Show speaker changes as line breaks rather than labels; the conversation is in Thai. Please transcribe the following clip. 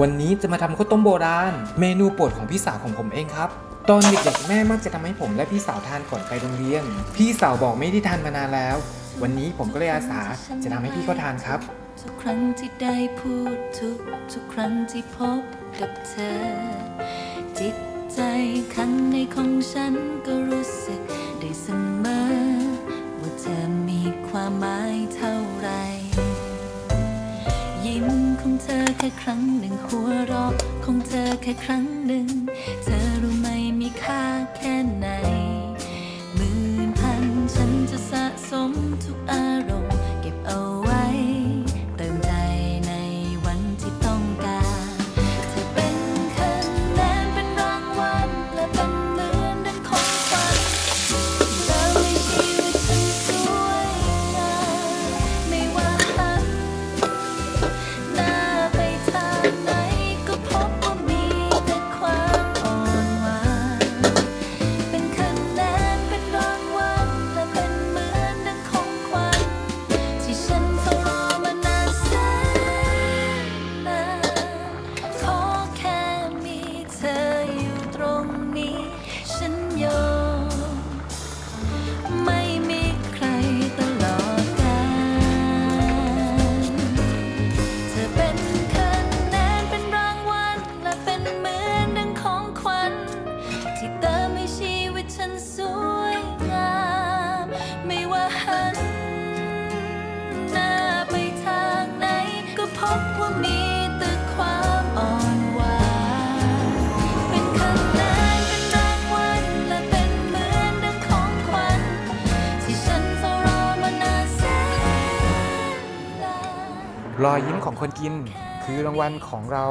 วันนี้จะมาทำข้าวต้มโบราณ เมนูโปรดของพี่สาวของผมเองครับ ตอนเด็กๆแม่มักจะทำให้ผมและพี่สาวทานก่อนไปโรงเรียน พี่สาวบอกไม่ได้ทานมานานแล้ว วันนี้ผมก็เลยอาสาจะทำให้พี่เขาทานครับ
ทุกครั้งที่ได้พูดทุกทุกครั้งที่พบกับเธอ จิตใจข้างในของฉันก็รู้สึกได้เสมอว่าเธอมีความหมายเท่า ของเธอแค่ครั้งหนึ่งหัวเราะของเธอแค่ครั้งหนึ่ง เธอรู้ไหมมีค่าแค่ไหนหมื่นพันฉันจะสะสมทุกอารมณ์
รอยยิ้มของคนกินคือรางวัลของเรา